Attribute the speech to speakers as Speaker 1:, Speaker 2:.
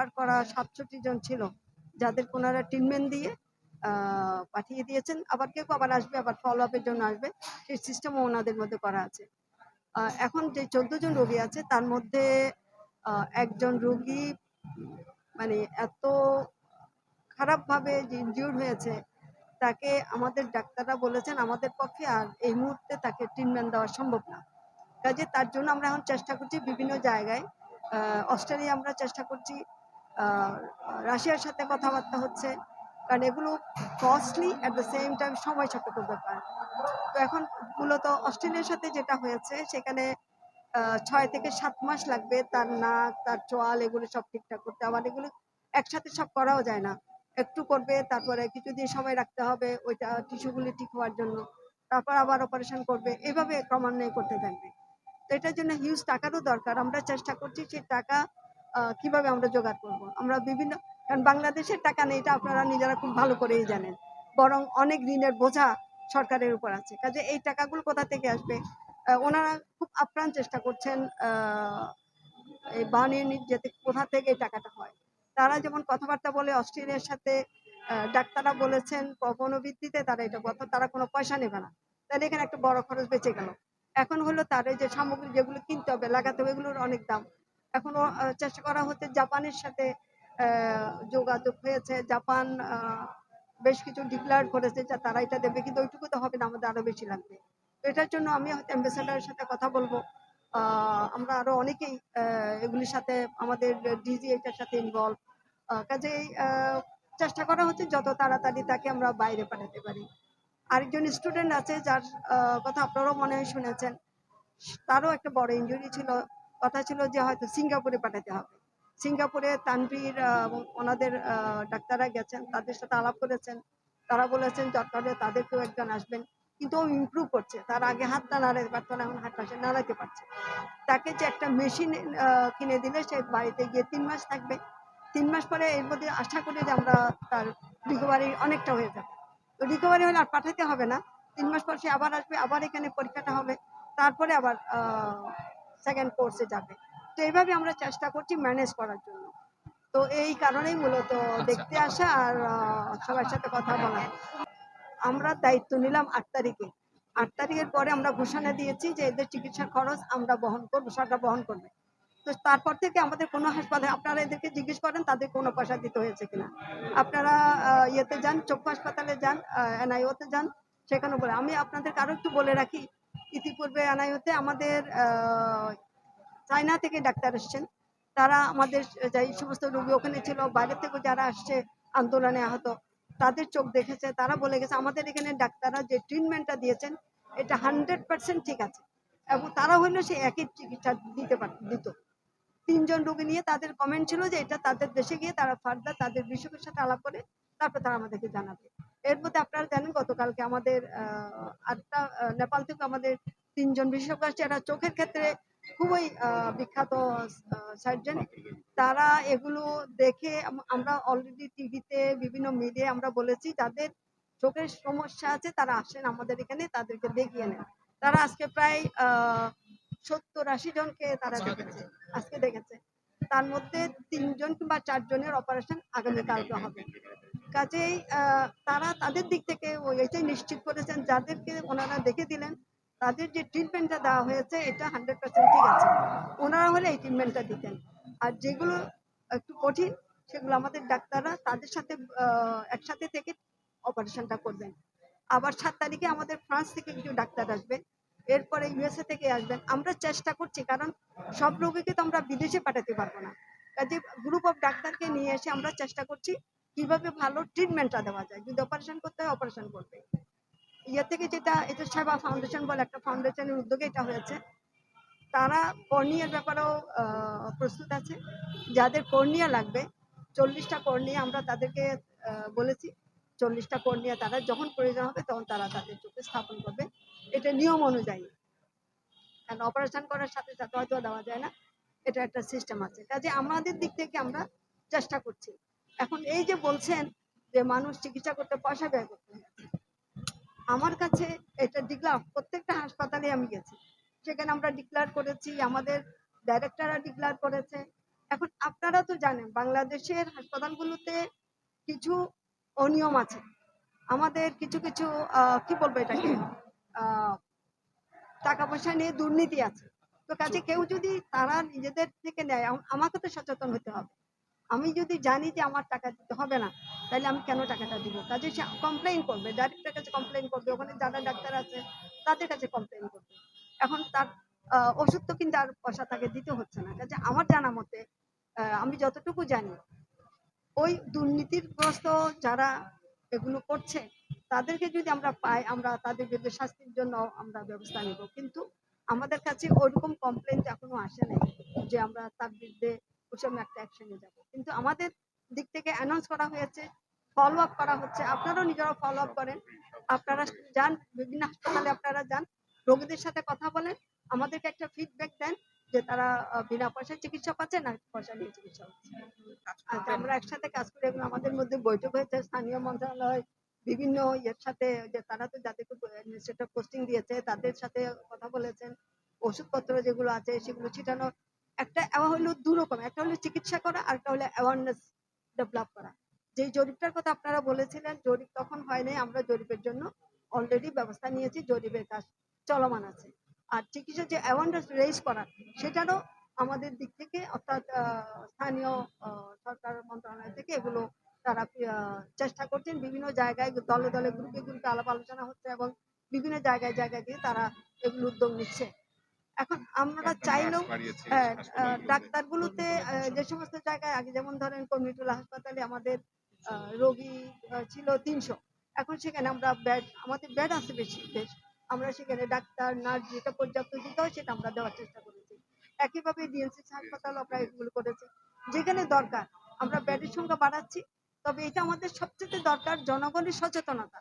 Speaker 1: Refer করা সাতষট্টি জন ছিল, যাদের ওনারা ট্রিটমেন্ট দিয়ে পাঠিয়ে দিয়েছেন। আবার কেউ আবার আসবে, আবার ফলো আপের জন্য আসবে। সেই সিস্টেমও ওনাদের মধ্যে করা আছে। এখন যে চোদ্দ জন রোগী আছে, তার মধ্যে একজন রোগী মানে এত খারাপভাবে যে ইনজিউর হয়েছে, তাকে আমাদের ডাক্তাররা বলেছেন আমাদের পক্ষে আর এই মুহূর্তে তাকে ট্রিটমেন্ট দেওয়া সম্ভব না। কাজে তার জন্য আমরা এখন চেষ্টা করছি বিভিন্ন জায়গায় অস্ট্রেলিয়া আমরা চেষ্টা করছি রাশিয়ার সাথে কথাবার্তা হচ্ছে। কারণ এগুলো costly at the same time সময় সাপেক্ষ ব্যাপার। তো এখন মূলত অস্ট্রেলিয়ার সাথে যেটা হয়েছে, সেখানে ছয় থেকে সাত মাস লাগবে তার নাক, তার চোয়াল, এগুলো সব ঠিকঠাক করতে। আবার এগুলো একসাথে সব করাও যায় না। একটু করবে, তারপরে কিছুদিন সময় রাখতে হবে ওইটা টিস্যুগুলি ঠিক হওয়ার জন্য। তারপর আবার অপারেশন করবে। এভাবে ক্রমান্বয়ে করতে থাকবে। তো এটার জন্য হিউজ টাকারও দরকার। আমরা চেষ্টা করছি সেই টাকা কীভাবে আমরা জোগাড় করব? আমরা বিভিন্ন, কারণ বাংলাদেশের টাকা নেই, এটা আপনারা নিজেরা খুব ভালো করেই জানেন। বরং অনেক ঋণের বোঝা সরকারের উপর আছে। কাজে এই টাকাগুলো কোথা থেকে আসবে? ওনারা খুব আপ্রাণ চেষ্টা করছেন এই বার্ন ইউনিট যাতে কোথা থেকে এই টাকাটা হয়। তারা যেমন কথাবার্তা বলে, অস্ট্রেলিয়ার সাথে ডাক্তাররা বলেছেন কোনো ভিত্তিতে তারা এটা কথা তারা কোনো পয়সা নেবে না। তাহলে এখানে একটা বড় খরচ বেঁচে গেল। এখন হলো তার যে সামগ্রী যেগুলো কিনতে হবে, লাগাতে হবে, এগুলোর অনেক দাম। এখনও চেষ্টা করা হচ্ছে জাপানের সাথে যোগাযোগ হয়েছে। জাপান বেশ কিছু ডিক্লেয়ার করেছে যে তারা এটা দেবে, কিন্তু ওইটুকু তো হবে না, আমাদের আরও বেশি লাগবে। তো এটার জন্য আমি হয়তো অ্যাম্বাসেডারের সাথে কথা বলব। আমরা আরও অনেকেই এগুলির সাথে, আমাদের ডিজি এটার সাথে ইনভলভ কাজেই চেষ্টা করা হচ্ছে যত তাড়াতাড়ি তাকে আমরা বাইরে পাঠাতে পারি। আরেকজন স্টুডেন্ট আছে যার কথা আপনারাও মনে হয় শুনেছেন। তারও একটা বড় ইনজুরি ছিল। কথা ছিল যে হয়তো সিঙ্গাপুরে পাঠাতে হবে। সিঙ্গাপুরে তানভীর ওনাদের ডাক্তাররা গেছেন, তাদের সাথে আলাপ করেছেন। তারা বলেছেন হলে তাদেরকেও একজন আসবেন। কিন্তু ও ইমপ্রুভ করছে। তার আগে হাতটা নাড়াতে পারতো না, এখন হাতটা সে নাড়াতে পারছে। তাকে যে একটা মেশিন কিনে দিলে সে বাড়িতে গিয়ে তিন মাস থাকবে। তিন মাস পরে এর মধ্যে আশা করি যে আমরা তার রিকভারি অনেকটা হয়ে যাবে। তো রিকভারি হলে আর পাঠাতে হবে না। তিন মাস পর সে আবার আসবে, আবার এখানে পরীক্ষাটা হবে। তারপরে আবার সেকেন্ড কোর্সে যাবে। তো এইভাবে আমরা চেষ্টা করছি ম্যানেজ করার জন্য। তো এই কারণেই মূলত দেখতে আসা আর সবার সাথে কথা বলা। আমরা দায়িত্ব নিলাম আট তারিখে। আট তারিখের পরে আমরা ঘোষণা দিয়েছি যে এদের চিকিৎসার খরচ আমরা বহন করব সরকার বহন করবে। তো তারপর থেকে আমাদের কোনো হাসপাতালে আপনারা এদেরকে জিজ্ঞেস করেন তাদের কোনো পয়সা দিতে হয়েছে কিনা। আপনারা ইয়েতে যান চক্ষু হাসপাতালে যান এনআইওতে যান সেখানে বলে। আমি আপনাদেরকে আরও একটু বলে রাখি ইতিপূর্বে এনআইওতে আমাদের আহ, চায়না থেকে ডাক্তার এসছেন। তারা আমাদের যে সমস্ত রোগী ওখানে ছিল বাইরে থেকে যারা আসছে আন্দোলনে আহত তাদের চোখ দেখেছে তারা বলে গেছে আমাদের এখানে ডাক্তাররা যে ট্রিটমেন্টটা দিয়েছেন এটা হান্ড্রেড পার্সেন্ট ঠিক আছে। এবং তারা হইল সে একই চিকিৎসা দিতে পার দিত। তিনজন রোগী নিয়ে তাদের কমেন্ট ছিল যে এটা তাদের দেশে গিয়ে তারা ফার্দার তাদের বিশেষজ্ঞের সাথে আলাপ করে তারপর তারা আমাদেরকে জানাবে। এর মধ্যে আপনারা জানেন গতকালকে আমাদের আহ, আটটা নেপাল থেকে আমাদের তিনজন বিশেষজ্ঞ আসছে। এরা চোখের ক্ষেত্রে খুবই বিখ্যাত সার্জন। তারা এগুলো দেখে আমরা অলরেডি টিভিতে বিভিন্ন মিডিয়ায় আমরা বলেছি যাদের চোখের সমস্যা আছে তারা আসেন আমাদের এখানে তাদেরকে দেখিয়ে নেন। তারা আজকে প্রায় সত্তর আশি জনকে তারা দেখেছে আজকে দেখেছে। তার মধ্যে তিনজন কিংবা চারজনের অপারেশন আগামীকালকে হবে। কাজেই তারা তাদের দিক থেকে এটাই নিশ্চিত করেছেন, যাদেরকে ওনারা দেখে দিলেন, তাদের যে ট্রিটমেন্টটা দেওয়া হয়েছে, এটা হান্ড্রেড পার্সেন্ট ঠিক আছে। ওনারা হলে এই ট্রিটমেন্টটা দিতেন। আর যেগুলো একটু কঠিন, সেগুলো আমাদের ডাক্তাররা তাদের সাথে একসাথে থেকে অপারেশনটা করবেন। আবার সাত তারিখে আমাদের ফ্রান্স থেকে কিছু ডাক্তার আসবে এরপরে ইউএসএ থেকে আসবেন। আমরা চেষ্টা করছি, কারণ সব রোগীকে তো আমরা বিদেশে পাঠাতে পারব না। কাজে গ্রুপ অফ ডাক্তারকে নিয়ে এসে আমরা চেষ্টা করছি কীভাবে ভালো ট্রিটমেন্টটা দেওয়া যায়? যদি অপারেশন করতে হয় অপারেশন করবে। ইয়ে থেকে যেটা, এটা সেবা ফাউন্ডেশন বলে একটা ফাউন্ডেশনের উদ্যোগে এটা হয়েছে। তারা কর্নিয়ার ব্যাপারেও প্রস্তুত আছে। যাদের কর্নিয়া লাগবে, চল্লিশটা কর্নিয়া আমরা তাদেরকে বলেছি। চল্লিশটা কর্নিয়া তারা যখন প্রয়োজন হবে, তখন তারা তাদের চোখে স্থাপন করবে। এটা নিয়ম অনুযায়ী। কারণ অপারেশন করার সাথে সাথে হয়তো দেওয়া যায় না। এটা একটা সিস্টেম আছে। কাজে আমাদের দিক থেকে আমরা চেষ্টা করছি। এখন এই যে বলছেন যে মানুষ চিকিৎসা করতে পয়সা ব্যয় করতে আমার কাছে এটা ডিক্লার, প্রত্যেকটা হাসপাতালে আমি গেছি। সেখানে আমরা ডিক্লার করেছি, আমাদের ডাইরেক্টররা ডিক্লার করেছে। এখন আপনারা তো জানেন, বাংলাদেশের হাসপাতালগুলোতে কিছু অনিয়ম আছে। আমাদের কিছু কিছু কি বলব এটাকে টাকা পয়সা নিয়ে দুর্নীতি আছে। তো কাজে কেউ যদি তারা নিজেদের থেকে নেয় আমাকে তো সচেতন হতে হবে। আমি যদি জানি যে আমার টাকা দিতে হবে না, তাহলে আমি কেন টাকাটা দিব? কাজে সে কমপ্লেন করবে ডাইরেক্টর কাছে কমপ্লেন করবে, ওখানে যারা ডাক্তার আছে, তাদের কাছে কমপ্লেন করবে। এখন তার ওষুধ তো কিন্তু আর পয়সা তাকে দিতে হচ্ছে না। কাজে আমার জানা মতে আমি যতটুকু জানি, ওই দুর্নীতিগ্রস্ত যারা এগুলো করছে, তাদেরকে যদি আমরা পাই, আমরা তাদের বিরুদ্ধে শাস্তির জন্য আমরা ব্যবস্থা নেব। কিন্তু আমাদের কাছে ওইরকম কমপ্লেন এখনও আসে নাই যে আমরা তার বিরুদ্ধে ওসব একটা অ্যাকশনে যাব। কিন্তু আমাদের দিক থেকে অ্যানাউন্স করা হয়েছে ফলো আপ করা হচ্ছে, আপনারাও নিজেরা ফলো আপ করেন। আপনারা যান, বিভিন্ন হাসপাতালে আপনারা যান, রোগীদের সাথে কথা বলেন, আমাদেরকে একটা ফিডব্যাক দেন যে তারা বিনা পয়সায় চিকিৎসা পাচ্ছে না পয়সা নিয়ে চিকিৎসা হচ্ছে। আচ্ছা আমরা একসাথে কাজ করি এবং আমাদের মধ্যে বৈঠক হয়েছে, স্থানীয় মন্ত্রণালয়, বিভিন্ন ইয়ের সাথে যে তারা তো যাদেরকে পোস্টিং দিয়েছে, তাদের সাথে কথা বলেছেন। ওষুধপত্র যেগুলো আছে, সেগুলো ছিটানো একটা হলো দু রকম একটা হলো চিকিৎসা করা আর একটা হলো অ্যাওয়ারনেস ডেভেলপ করা। যে জরিপটার কথা আপনারা বলেছিলেন, জরিপ তখন হয়নি, আমরা জরিপের জন্য অলরেডি ব্যবস্থা নিয়েছি, জরিপের কাজ চলমান আছে। আর চিকিৎসা যে অ্যাওয়ারনেস রেজ করা, সেটারও আমাদের দিক থেকে অর্থাৎ স্থানীয় সরকার মন্ত্রণালয় থেকে এগুলো তারা চেষ্টা করছেন। বিভিন্ন জায়গায় দলে দলে গ্রুপে গ্রুপে আলাপ আলোচনা হচ্ছে এবং বিভিন্ন জায়গায় জায়গায় দিয়ে তারা এগুলো উদ্যোগ নিচ্ছে। এখন আমরা চাইলেও হ্যাঁ ডাক্তারগুলোতে যে সমস্ত জায়গায় আগে যেমন ধরেন কমিটুলা হাসপাতালে আমাদের রোগী ছিল তিনশো। এখন সেখানে আমরা বেড আমাদের বেড আছে বেশি বেশ। আমরা সেখানে ডাক্তার নার্স যেটা পর্যাপ্ত দিতে হয় সেটা আমরা দেওয়ার চেষ্টা করেছি। একইভাবে ডিএনসি হাসপাতাল আমরা এগুলো করেছি। যেখানে দরকার আমরা বেডের সংখ্যা বাড়াচ্ছি তবে এটা আমাদের সবচেয়ে দরকার জনগণের সচেতনতা।